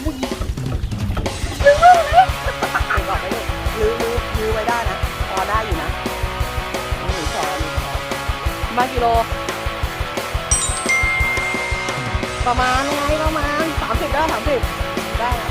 เดี๋ยวก่อนนะลูกยื้อยื้อยื้อไว้ได้นะ พอได้อยู่นะหนึ่งสองหนึ่งสองมากิโล ประมาณไงประมาณสามสิบได้สามสิบได้นะ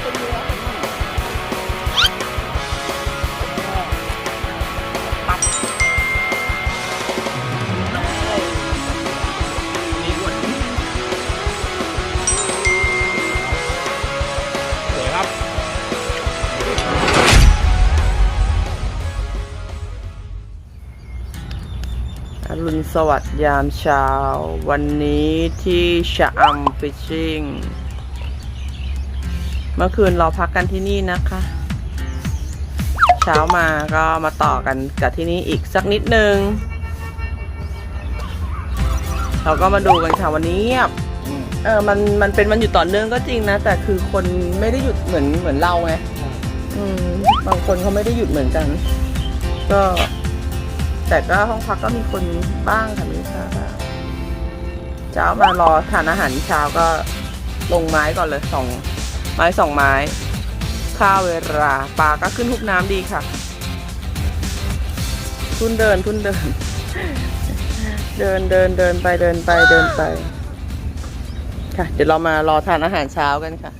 อรุณสวัสดิ์ยามเช้า วันนี้ที่ชะอำฟิชชิ่งเมื่อคืนเราพักกันที่นี่นะคะ เช้ามาก็มาต่อกันกับที่นี่อีกสักนิดนึง เราก็มาดูกันค่ะวันนี้เงียบเออมันมันเป็นวันหยุดต่อเนื่องก็จริงนะ แต่คือคนไม่ได้หยุดเหมือนเหมือนเราไงอืมบางคนเขาไม่ได้หยุดเหมือนกัน ก็ แต่ก็ห้องพักก็มีคนบ้างค่ะมีลูกค้าเช้ามารอทานอาหารเช้าก็ลงไม้ก่อนเลยสองไม้สองไม้ข้าวเวลาปลาก็ขึ้นทุบน้ำดีค่ะ ทุนเดินทุนเดิน เดินเดินเดินไปเดินไปเดินไป ค่ะ เดี๋ยวเรามารอทานอาหารเช้ากันค่ะ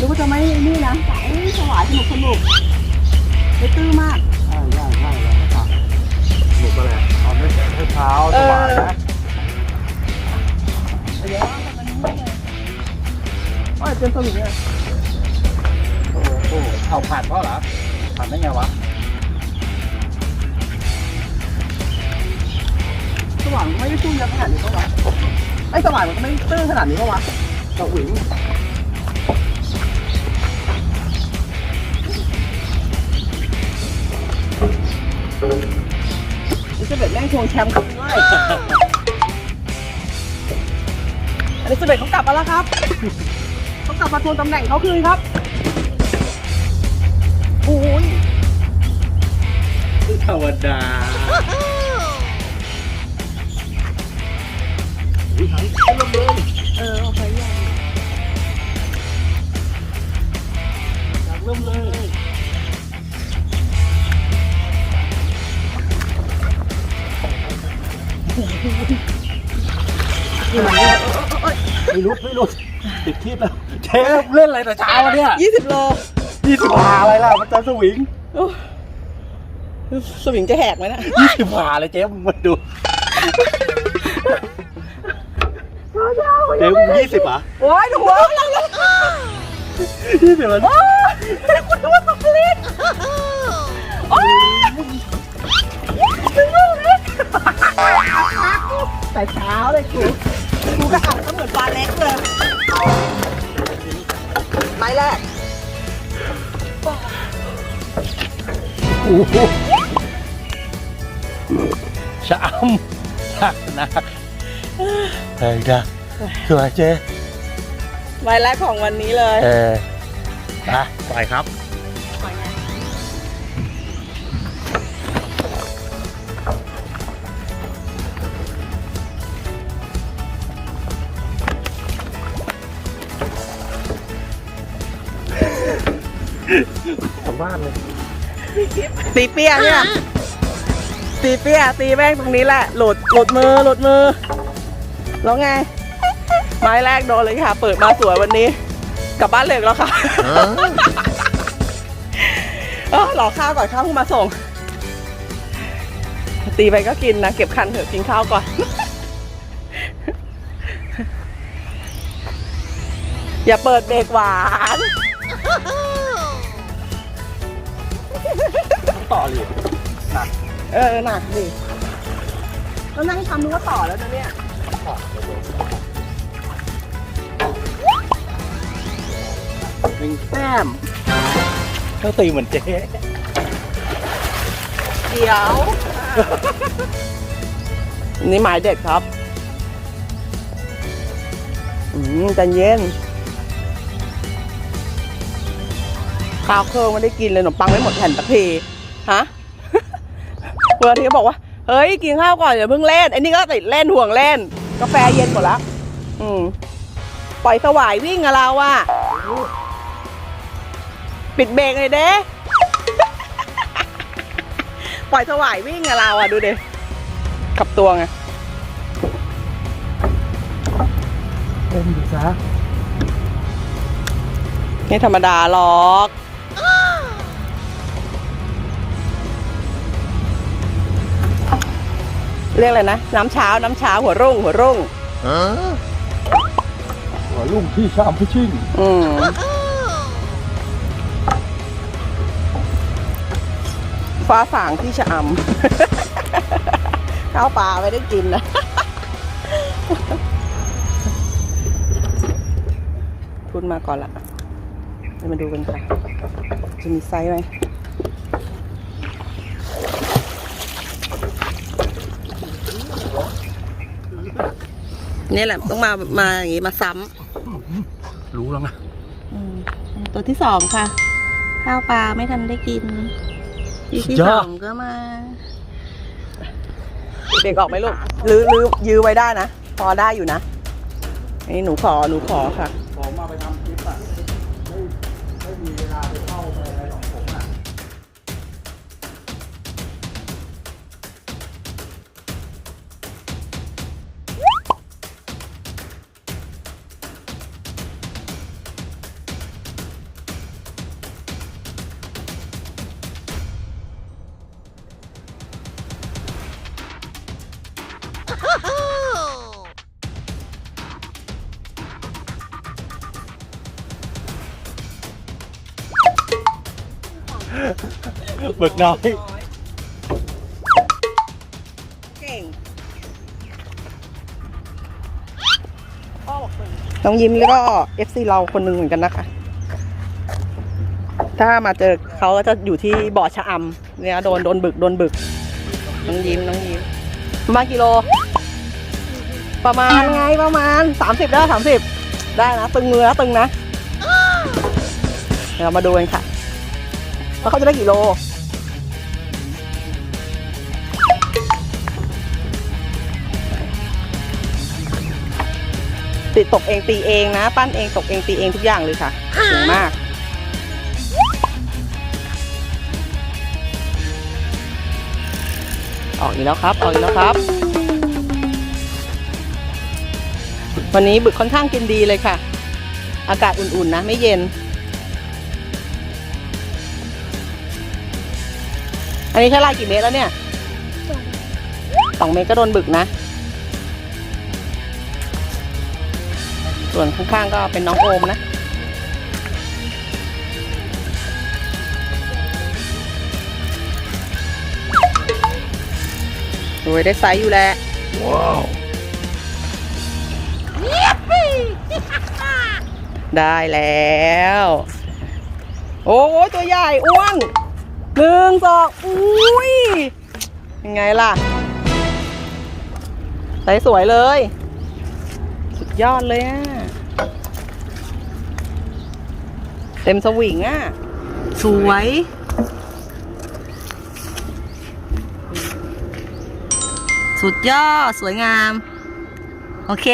รู้ว่าจะไม่นี่นะสายสวายสนุกสนุกไม่ตื้อมาก ใช่ใช่ใช่แล้วก็ตัดหนุกก็เลยเอาไม่ให้เท้าสบายนะเดี๋ยวมันนี่เลยว่าเป็นสวิงอะโอ้โหเอาผ่านเพราะเหรอผ่านได้ไงวะสว่างไม่ได้ตื้นเยอะขนาดนี้ปะวะไอ้สว่างมันก็ไม่ตื้นขนาดนี้ปะวะสวิงนี่ ทวงแชมป์กันด้วยอันนี้สเบ็ดเขากลับมาแล้วครับ เขากลับมาทวงตำแหน่งเขาคืนครับ โอ้ยธรรมดาอุ้ยหายลมเลยเออเอาไปยังอยากเริ่มเลย ไม่รู้ไม่รู้ติดที่แล้วเชฟเล่นอะไรแต่เช้าอะเนี่ยยี่สิบโลยี่สิบหาอะไรล่ะมันจะสวิงโอ้สวิงจะแหกไหมนะยี่สิบหาเลยเจ๊มึงมาดูเจ๊มึงยี่สิบอะโอ้ยหัวเราเลยยี่สิบมันโอ้ยคุณดูว่าสปลิตโอ้ยถึงลูกเลยแต่เช้าเลยคุณ รูครูก็อ่านก็เหมือนปลาเล็กเลยไม้แรกโอ้โหชะอำหนักหนักเฮ้ยจ้ะสวยเจ๊ไม้แรกของวันนี้เลย เออไปปล่อยครับ บ้านเลยตีเปียเนี่ยตีเปียตีแม่งตรงนี้แหละหลุดหลุดมือหลุดมือแล้วไง ไม้แรกโดนเลยค่ะ เปิดมาสวยวันนี้ กลับบ้านเล็กแล้วค่ะเออรอข้าวก่อนข้าวเพิ่งมาส่ง ตีไปก็กินนะ เก็บคันเถอะกินข้าวก่อน อย่าเปิดเบรกหวาน ต่อเลยหนักเออหนักดิแล้วนั่งทำนึกว่าต่อแล้วนะเนี่ยต่อเลยหนึ่งแต้มก็ตีเหมือนเจ๊เดี๋ยว นี่หมายเด็ดครับ อืมใจเย็น ข้าวเครื่องไม่ได้กินเลยขนมปังไม่หมดแผ่นตะทีฮะเพื่อนที่ก็บอกว่า เฮ้ย กินข้าวก่อนอย่าเพิ่งเล่นไอ้นี่ก็ติดเล่นห่วงเล่น กาแฟเย็นหมดแล้วอืมปล่อยสวายวิ่งอะเราอะปิดเบรกเลยเด้ปล่อยสวายวิ่งอะเราอะดูดิขับตัวไงเล่นอยู่ซะไม่ธรรมดาหรอก เรียกอะไรนะ น้ำเช้าน้ำเช้าหัวรุ่ง หัวรุ่งหัวลุ่งที่ชามพิชิ่งอืมฟ้าสางที่ชะอำ ข้าวปลาไม่ได้กินนะทุนมาก่อนละเดี๋ยวมาดูกันค่ะ จะมีไซส์ไหม นี่แหละต้องมามาอย่างงี้มาซ้ำรู้แล้วไงอืมตัวที่สองค่ะ ข้าวปลาไม่ทันได้กินทีที่สุดยสออดงก็มา เด็กออกไหมลูกลือลือยื้อไว้ได้นะ พอได้อยู่นะอันนี้หนูขอหนูขอค่ะ เบิกน้อย เก่งน้องยิ้มแล้วก็เอฟซีเราคนหนึ่งเหมือนกันนะคะ ถ้ามาเจอเขาก็จะอยู่ที่บ่อชะอำเนี่ยโดนโดนบึกโดนบึก น้องยิ้มน้องยิ้มประมาณกิโล ประมาณไงประมาณสามสิบได้สามสิบได้นะ ตึงมือนะตึงนะ เดี๋ยวเรามาดูกันค่ะว่าเขาจะได้กี่โล ติดตกเองตีเองนะ ปั้นเองตกเองตีเองทุกอย่างเลยค่ะเก่งมาก ออกอีกแล้วครับ ออกอีกแล้วครับ วันนี้บึกค่อนข้างกินดีเลยค่ะ อากาศอุ่นๆนะ ไม่เย็น อันนี้ใช้ลายกี่เมตรแล้วเนี่ยสองเมตรก็โดนบึกนะ ส่วนข้างๆก็เป็นน้องโอมนะโอ้ยได้ไซส์อยู่แหล้วว้าวได้แล้ว โอ้ยตัวใหญ่อ้วนหนึ่งสองอุ้ยยังไงล่ะใสสวยเลยสุด ยอดเลยอะ เต็มสวิงอะ สวย สุดยอด สวยงาม โอเค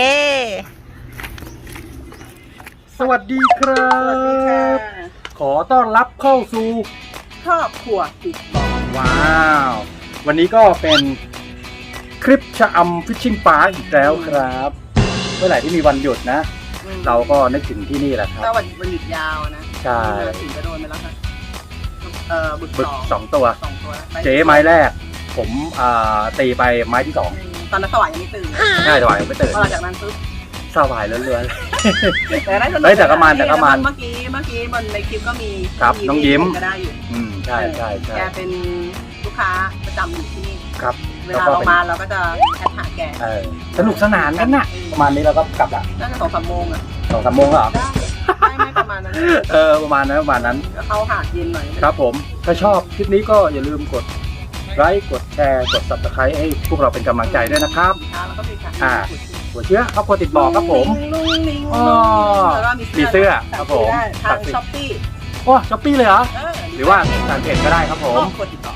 สวัสดีครับสวัสดีค่ะขอต้อนรับเข้าสู่ครอบครัวติดบอกว้าว วันนี้ก็เป็นคลิปชะอำฟิชชิ่งปาร์อีกแล้วครับ เมื่อไหร่ที่มีวันหยุดนะเราก็นึกถึงที่นี่แหละครับถ้าวันวันหยุดยาวนะใช่ เรือสิงก็โดนไปแล้วค่ะเอ่อบึกบึกสองสองตัว สองตัวนะเจ๊ไม้แรก ผมอ่าตีไปไม้ที่สองตอนนั้นสว่างยังไม่ตื่นใช่สวายไม่ตื่นพอหลังจากนั้นปุ๊บสวายเรื่อย แต่ได้สนุกเฮ้ยแต่ก็มันแต่ก็มันเมื่อกี้เมื่อกี้บนในคลิปก็มีครับน้องยิ้ม ก็ได้อยู่ๆอืมใช่ใช่ใช่แกเป็นลูกค้าประจำอยู่ที่นี่ครับ เวแล้วลาก็เราเป็นมาเราก็จะแอดหาแกเออสนุกสนานกันน่ะ ประมาณนี้เราก็กลับละน่าจะสองสามโมงอะสองสามโมงแล้วเหรอได้ไม่ไม่ประมาณนั้นเออประมาณนั้นประมาณนั้นก็เข้าหาดเย็นหน่อยครับผมถ้าชอบคลิปนี้ก็อย่าลืมกดไลค์กดแชร์กด subscribe ให้พวกเราเป็นกำลังใจด้วยนะครับค่ะแล้วก็มีค่ะอ่าหัวเชื้อครอบครัวติดบ่อครับผมลุงลิงอ๋อแล้วก็มีเสื้อครับผมได้ทางช้อปปี้โอ้ช้อปปี้เลยเหรอหรือว่าทางเพจก็ได้ครับผครมอบครัวติดต่อค่ะครับไป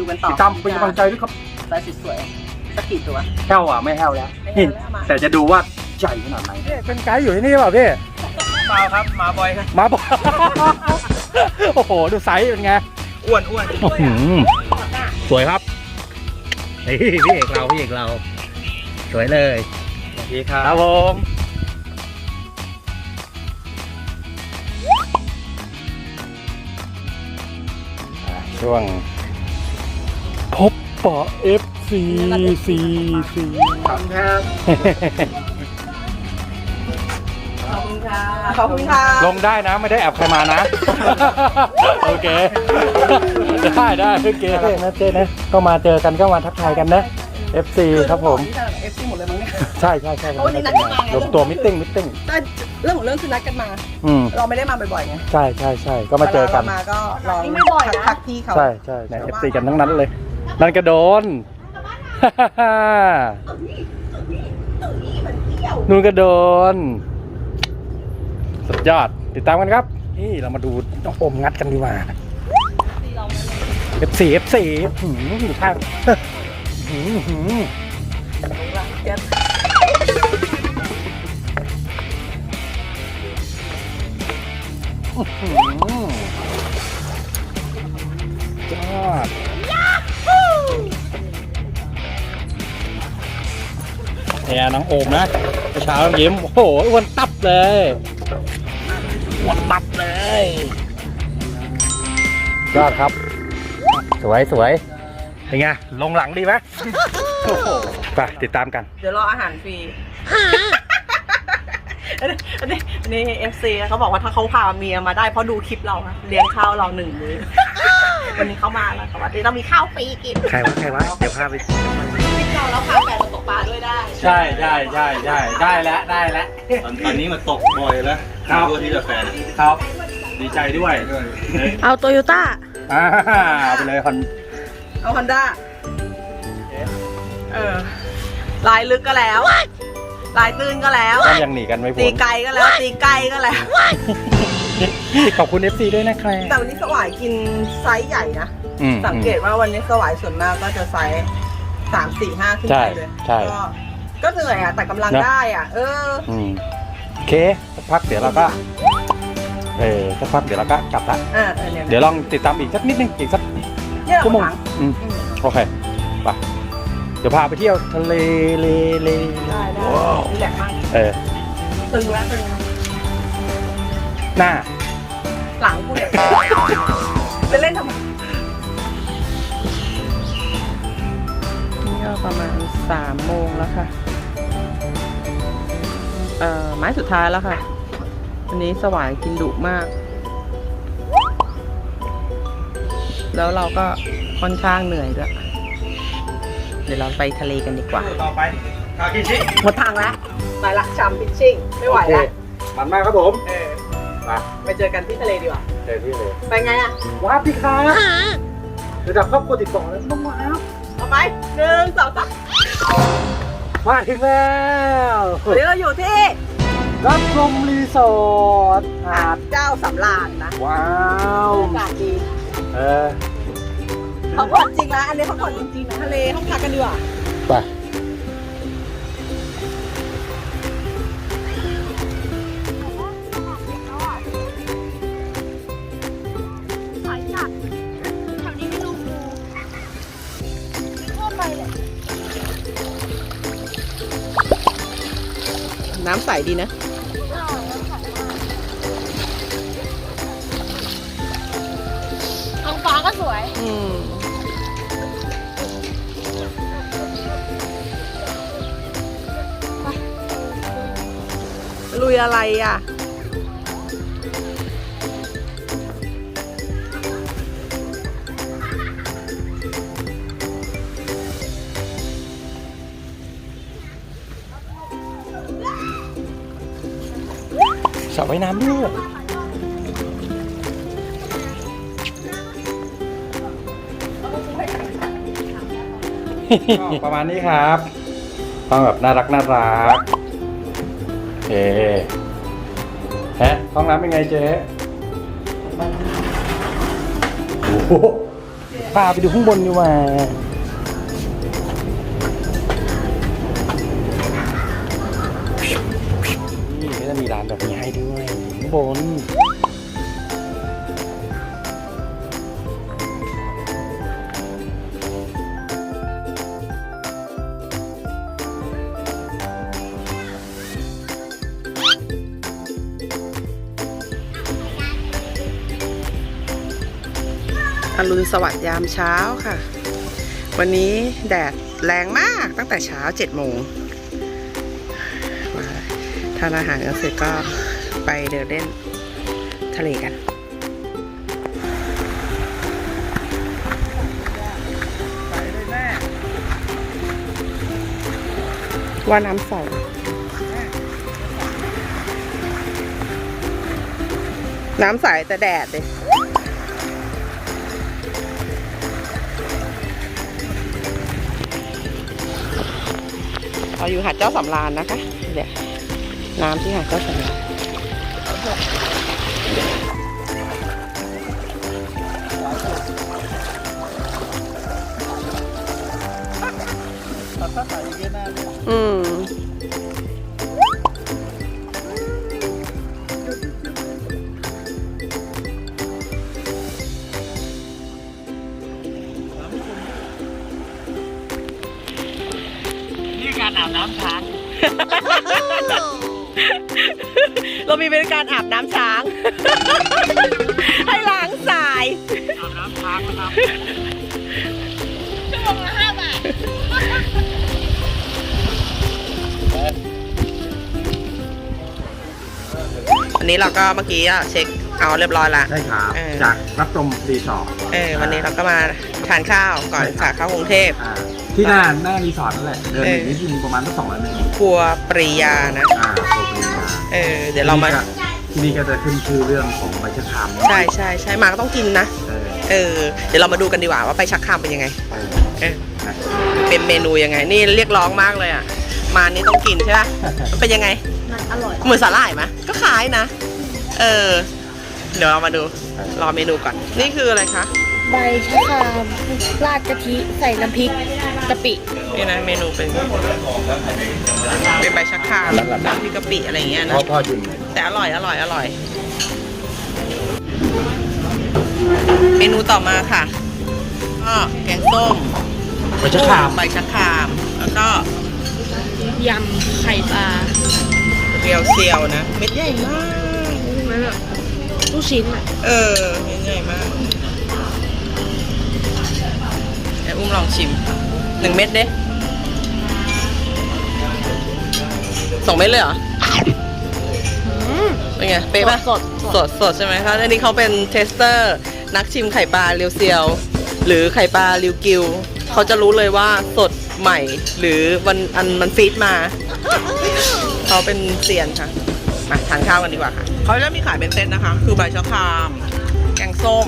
ดูกันต่อติดตามเป็นกำลังใจด้วยครับลายสวยๆสักกี่ตัวแห้วอะไม่แห้วแล้วไม่แห้วแล้วมาแต่จะดูว่าใหญ่ขนาดไหนเป็นไกด์อยู่ที่นี่เปล่าพี่เปล่าครับมาบ่อยครับมาบอกโอ้โหดูไซส์เป็นไงอ้วนอ้วนอื้อหือสวยครับนี่พี่เอกเราพี่เอกเรา สวยเลยดีครับครับผมช่วง พบปะ FC C C ครับครับขอบคุณค่ะขอบคุณค่ะลงได้นะไม่ได้แอบใครมานะ โอเค ได้ได้โอเคนะเจ๊นะก็มาเจอกันก็มาทักทายกันนะ FC ครับผมเอฟซีหมดเลยมั้งเนี่ยใช่ใช่ใช่โอ้นี่นัดกันมาไงรวมตัวมิทติ้งมิทติ้งแต่เรื่องของเรื่องคือนัดกันมาอืมเราไม่ได้มาบ่อยๆไงใช่ใช่ใช่ก็มาเจอกันวลรมาก็ลองทักทักพี่เขาใช่ใช่ใน FC กันทั้งนั้นเลย นั่นก็โดน นู่นก็โดน สุดยอด ติดตามกันครับ นี่เรามาดูน้องโอมงัดกันดีกว่า F4 F4 หืมอยู่ข้างหืมหืมเดี๋ยวหืม เนี่ยน้องโอมนะเมื่อเช้าน้องยิ้มโอ้โหอ้วนตับเลยอ้วนตับเลยยอดครับ สวยสวยเป็นไงลงหลังดีไหมโอ้โหไปติดตามกัน เดี๋ยวรออาหารฟรีอันนี้อันนี้อันนี้เอฟซีเขาบอกว่าถ้าเขาพาเมียมาได้เพราะดูคลิปเราอะเลี้ยงข้าวเราหนึ่งมื้อวันนี้เขามาแล้วเขาว่าเดี๋ยวต้องมีข้าวฟรีกิน ใครวะใครวะเดี๋ยวพาไปคลิปเราแล้วพาแฟนมาตกปลาด้วยได้ ใช่ใช่ใช่ใช่ได้แล้วได้แล้ว ตอนตอนนี้มันตกบ่อยแล้วครับ ตัวที่จะแฟนครับ ดีใจด้วยเอาโตโยต้า อ่าเอาไปเลยคอนเอาฮอนด้าเออ ลายลึกก็แล้ว ลายตื้นก็แล้ว ก็ยังหนีกันไม่พ้ตีนไกลก็แล้ว ตีไกลก็แล้ว ขอบคุณ FC ด้วยนะครับแต่วันนี้สวายกินไซส์ใหญ่นะ อืมสังเกตว่าวันนี้สวายส่วนมากก็จะไซส์สามสี่ห้าขึ้นไปเลยใช่ใช่ก็ ก็เหนื่อยอะแต่กำลังนะ ได้อะ เออ อืมโอเคสักพักเดี๋ยวเราก็ เออสักพักเดี๋ยวเราก็กลับละอ่าเออเนี่ยเดี๋ยวลองติดตามอีกสักนิดนึงอีกสักเนี่ยเราชั่วโมงถังอืมอืม โอเคไปเดี๋ยวพาไปเที่ยวทะเลเลเลได้ได้ว้าวนี่แหละมากเออตึงแล้วตึงหน้า หลังกูเนี่ยจะเล่นทำไมนี่ก็ประมาณสามโมงแล้วค่ะ เอ่อไม้สุดท้ายแล้วค่ะวันนี้สวายกินดุมาก แล้วเราก็ค่อนข้างเหนื่อยด้วยเดี๋ยวเราไปทะเลกันดีกว่า ต่อไปคากิชิหมดทางแล้วไปละชามพิชชิ่งไม่ไหวแล้วมันมากครับผมเออไปไปเจอกันที่ทะเลดีกว่าเจอที่เลยไปไงอะว้าพี่ค้าระดับครอบครัวติดต่อแล้วต้องว้าวเอาไปหนึ่งสองสาม มาถึงแล้ววันนี้เราอยู่ที่รับชมรีสอร์ทหาหาดดเจ้าสำราญนะว้าวอากาศดีเออพักผ่อนจริงนะอันนี้พักผ่อนจริงๆนะทะเลห้องพักกันดีกว่าไป ใสดีนะ ท้องฟ้าก็สวย อืมลุยอะไรอะ ระว่ายน้ำด้วยประมาณนี้ครับห้องแบบน่ารักน่ารักโอเคแฮะห้องน้ำเป็นไงเจ๊โอ้โหพาไปดูข้างบนดีกว่า จะมีร้านแบบนี้ให้ด้วยข้างบนอรุณสวัสดิ์ยามเช้าค่ะ วันนี้แดดแรงมากตั้งแต่เช้าเจ็ดโมง ทานอาหารกันเสร็จก็ไปเดินเล่นทะเลกันว่าน้ำใสน้ำใสแต่แดดเลยเราอยู่หาดเจ้าสำราญนะคะ น้ำที่หาดเจ้าสำราญอืม เรามีบริการอาบน้ำช้าง ให้ล้างสาย อาบน้ำช้างนะครับชั่วโมงละห้าบาทวันนี้เราก็เมื่อกี้อะเช็คเอาเรียบร้อยละ ใช่ครับเออ จากรับชมรีสอร์ทเออวันนี้เราก็มาทานข้าวก่อนจากเข้ากรุงเทพ อ่าที่หน้าหน้ารีสอร์ทนั่นแหละเดินเออ อีกนิดนึงประมาณสักสองร้อยเมตรครัวปริยานะ อ่าโปรปรีมา เออเดี๋ยวเรามา ที่นี่ก็จะขึ้นชื่อเรื่องของใบชะครามใช่ใช่ใช่มาก็ต้องกินนะ เออเออ เดี๋ยวเรามาดูกันดีกว่าว่าไปชักคามเป็นยังไงเออเออเป็นเมนูยังไง นี่เรียกร้องมากเลยอะ มานี่ต้องกินใช่ปะมันเป็นยังไง มันอร่อย เหมือนสาหร่ายไหมก็คล้ายนะ เออ เดี๋ยวเรามาดู รอเมนูก่อน นี่คืออะไรคะ ใบชะครามราดกะทิใส่น้ำพริกกะปิ นี่นะเมนูเป็นเป็นใบชะครามน้ำพริกกะปิอะไรอย่างเงี้ยนะพ่อพ่อชิมแต่อร่อยอร่อยอร่อย เมนูต่อมาค่ะก็แกงส้มใบชะครามใบชะคราม แล้วก็ยำไข่ปลาเรียวเซียวนะเม็ดใหญ่มากมันแบบลูกชิ้นอะเออเม็ดใหญ่มาก ลองชิมหนึ่งเม็ดเด้สองเม็ดเลยเหรอเป็นไงเป๊ะปะสดสดสดใช่ไหมคะอันนี้เขาเป็นเทสเตอร์ นักชิมไข่ปลาเรียวเซียว หรือไข่ปลาริวกิวเขาจะรู้เลยว่าสดใหม่ หรือมันอันมันฟีดมา เขาเป็นเซียนค่ะมาทานข้าวกันดีกว่าค่ะ เขาจะมีขายเป็นเซตนะคะ คือใบชะคราม แกงส้ม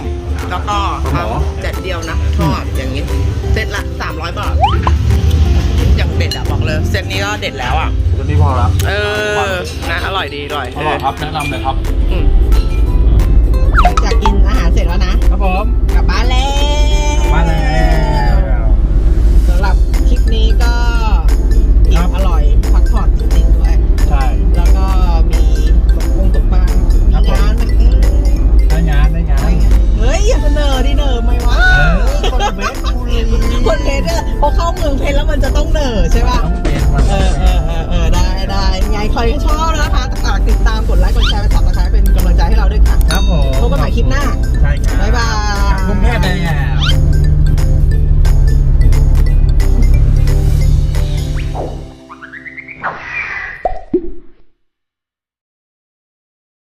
แล้วก็ข้าวแดดเดียวนะทอดอย่างนี้เซตละ300บาทอย่างเด็ดอะบอกเลยเซตนี้ก็เด็ดแล้วอะตัวนี้พอแล้วเออนะอร่อยดีอร่อยอร่อยครับแนะนำเลยครับอืมหลังจากกินอาหารเสร็จแล้วนะครับผมกลับบ้านแล้วมาแล้วสำหรับคลิปนี้ก็ พชรอะพอเข้าเมืองเพชรแล้วมันจะต้องเหนอใช่ป่ะ ต้องเป็นวันเออเออเออเออได้ได้ไงใครชอบนะคะฝากติดตามกดไลค์กดแชร์ไปสับสไครเป็นกำลังใจให้เราด้วยค่ะครับผมพบกันใหม่คลิปหน้า ใช่ครับบ๊ายบาย กรุงเทพเลยอะ